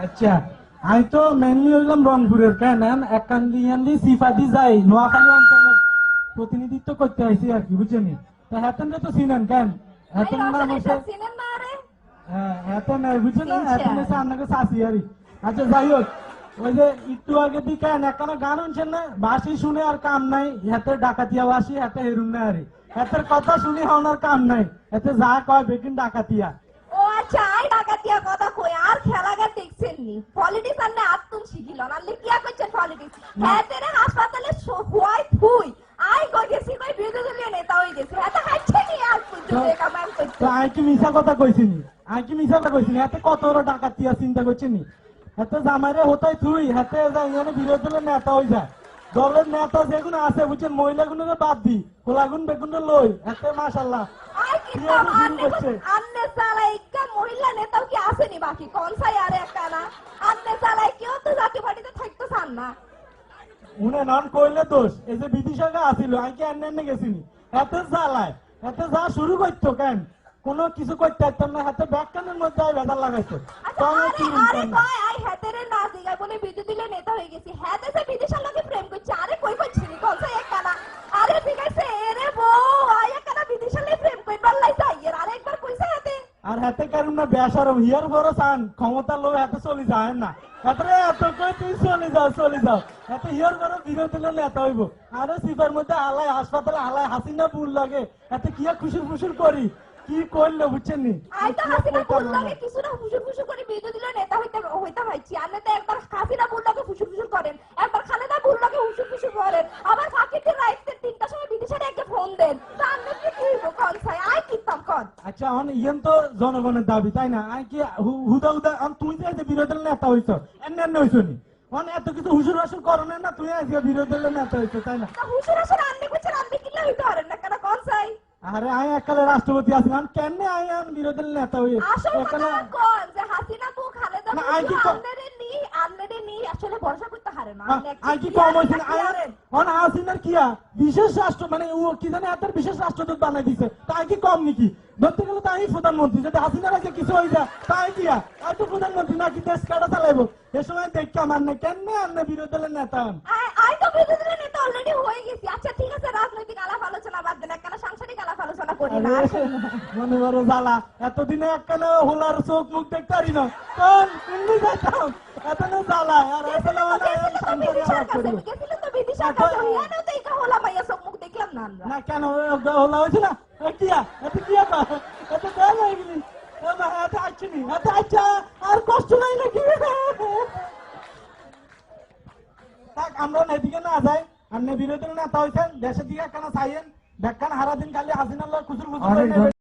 আচ্ছা আমি তো মেনলি হইলাম রংপুরের কেন? এক কান্দি কান্দি সিফাদি যাই নোয়াখালী অঞ্চলের প্রতিনিধিত্ব করতে আইছি আর কি বুঝছেন তো হেতন তো চিনেন কেন? না হ্যাঁ হেতন বুঝছেন আমি। হচ্ছে আপনাকে শাসি আরি আচ্ছা যাই হোক ওই যে একটু আগে দিকে এখানে গান শুনছেন না? বাসি শুনে আর কাম নাই হাতে ডাকাতিয়া বাসি হাতে হেরুম না আরে হাতের কথা শুনে হওয়ার কাম নাই হাতে যা কয় বেকিন ডাকাতিয়া ও আচ্ছা আই ডাকাতিয়া কথা কই আর খেলাঘাট দেখছেন নি পলিটিক্স আর না আত্মন শিখিল নালে কি করছেন পলিটিক্স হ্যাঁ তেরে হাসপাতালে হওয়াই থুই আই কই গেছি কই বিরোধী দলীয় নেতা হয়ে গেছে হ্যাঁ তো হাইছে নি আর পর্যন্ত তো- কি মিশা কথা কইছিনি? আই কি মিশা কথা কইছিনি? এতে কত বড় ডাকাতিয়া চিন্তা করছিনি এতে জামাইরে হতাই তুই হাতে যাই বিরোধী দলের নেতা হই যায়। দলের নেতা যেগুলো আছে বুঝছেন বাদ দি বেগুন লই এতে মাশাল্লাহ কি আমি মহিলা নেতাও কি আসেনি বাকি? কোন সাই আরে একটা না? আন্নে সালা কেউ তো জাতীয় পার্টিতে থাকতে চান না। উনি নন কইলে দোষ। এই যে বিদিশাকে আসিল কি গেছিনি? এতে জ্বালায় এতে যা শুরু করতো কেন? কোনো কিছু করতে পারতাম না হাতে ব্যাগখানের মধ্যে ভেজাল লাগাইতো। আচ্ছা আরে কি আরে না। আই হেতেরে না দিগা বলে বিদ্যুৎ দিলে নেতা হয়ে গেছি। হ্যাঁ দেশে বিদেশের লোকে প্রেম করছে। আরে কই করছিনি কোন সাই একটা আরে ঠিক আছে এরে বউ আই একটা বিদেশের লোকে প্রেম কইবার লাই যাই এর আরেকবার কইছে হেতে। আর হাতে কারণ না বেসরম হিয়ার বড় চান ক্ষমতা লোক হাতে চলে যায় না। হাতে এত কই তুই চলে যাও চলে যাও। হাতে হিয়ার বড় বিরোধী দিলে নেতা হইব। আরে সিপার মধ্যে আলাই হাসপাতালে হালাই হাসিনা বুল লাগে। এতে কি আর খুশুর করি। কি করল বুঝছেন নি? আই তো কি আর হাসিনা কিছু না ফুসুর ফুসুর করে বিদ্যুৎ দিলে নেতা হইতে হইতে পাইছি। আর তো একবার হাসিনা ফুসুর ফুসুর করেন। একবার খালেদা বুল লাগে ফুসুর ফুসুর করেন। আবার ফাঁকিতে রাইতে তিনটার সময় বিদেশের একটা ফোন দেন। তা আমি কি কোন আই কোন? আচ্ছা এখন ইয়েন তো জনগণের দাবি তাই না? আই কি হুদা হুদা এখন তুই যে আজকে বিরোধী দলের নেতা হইছ এমনি এমনি হইছ নি? এখন এত কিছু হুসুর হাসুর করনে না তুই আজকে বিরোধী দলের নেতা হইছ তাই না? তা হুসুর আসলে আন্নে কইছেন আন্নে কিলে হইতে পারেন না কেন কোন সাই? আরে আই একালে রাষ্ট্রপতি আছি আমি কেন আই এখন বিরোধী নেতা হই আসল কোন যে হাসিনা খালেদা না, আই কি নি নি আসলে ভরসা করতে হারে না। আই কি কম হয়েছে? না আই অন হাসিনার কিয়া বিশেষ রাষ্ট্র মানে ও কি জানে এত বিশেষ রাষ্ট্রদূত বানাই দিছে? তাই কি কম নাকি? ধরতে গেলে তাই প্রধানমন্ত্রী। যদি হাসিনার আগে কিছু হয়ে যায় তাই কিয়া আর? তো প্রধানমন্ত্রী নাকি দেশ কাটা চালাইবো? এ সময় দেখতে আমার না কেন আন্না বিরোধী দলের নেতা আই তো বিরোধী নেতা অলরেডি হয়ে গেছি আচ্ছা ঠিক আছে রাজনৈতিক আলাপ আলোচনা বাদ দেন কেন সাংসারিক আলাপ আলোচনা করি না। মনে করো জ্বালা। এতদিনে একখানে হোলার চোখ মুখ দেখতে পারি না। কোন যাইতাম জ্বালা। আর আসলে মানে না কেন? হোলা কিয়া? এত কিয়া দেয় আচ্ছা এত আচ্ছা আর কষ্ট নাই নাকি? থাক আমরা না এদিকে না যাই। আপনি বিরোধী নেতা হয়েছেন দেশের দিকে কেন চাইয়েন। দেখেন হারা দিন খালি খুচুর করে নেবে।